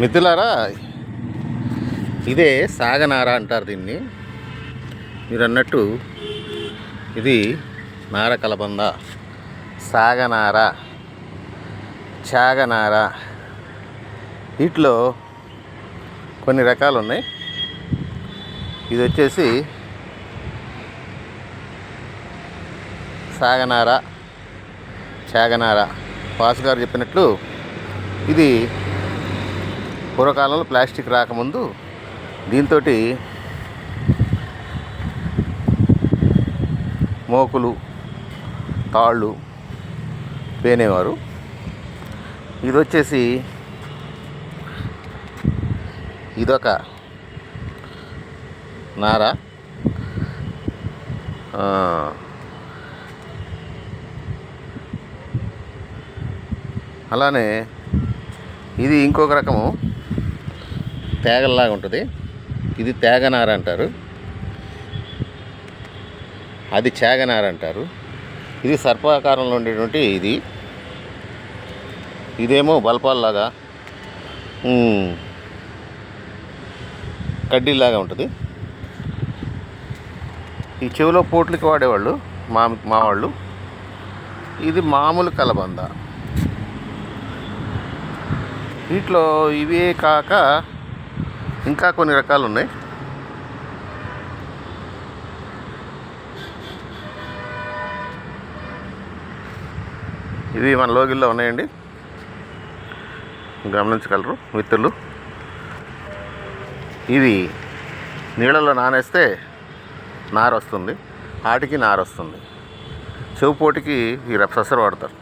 మిత్రులారా ఇదే సాగనార అంటారు దీన్ని. మీరు అన్నట్టు ఇది నార కలబంద సాగనార చాగనార. వీటిలో కొన్ని రకాలు ఉన్నాయి. ఇది వచ్చేసి సాగనార చాగనార. పాస్ గారు చెప్పినట్లు ఇది పూర్వకాలంలో ప్లాస్టిక్ రాకముందు దీంతో మోకులు తాళ్ళు పేనేవారు. ఇది వచ్చేసి ఇదొక నార. అలానే ఇది ఇంకొక రకము. తేగల్లాగా ఉంటుంది. ఇది తేగనార అంటారు. అది చేగనార అంటారు. ఇది సర్పాకారంలో ఉండేటువంటి ఇది. ఇదేమో బల్పాల్లాగా కడ్డీలాగా ఉంటుంది. ఈ చెవిలో పోట్లకి వాడేవాళ్ళు మా మా వాళ్ళు ఇది మామూలు కలబంద. వీటిలో ఇవే కాక ఇంకా కొన్ని రకాలు ఉన్నాయి ఇవి మన లోగిల్లో ఉన్నాయండి. గమనించగలరు మిత్రులు. ఇవి నీళ్ళలో నానేస్తే నారు వస్తుంది ఆటికి నారు వస్తుంది చెవుపోటికి ఈ రెప్సెసర్ వాడతారు.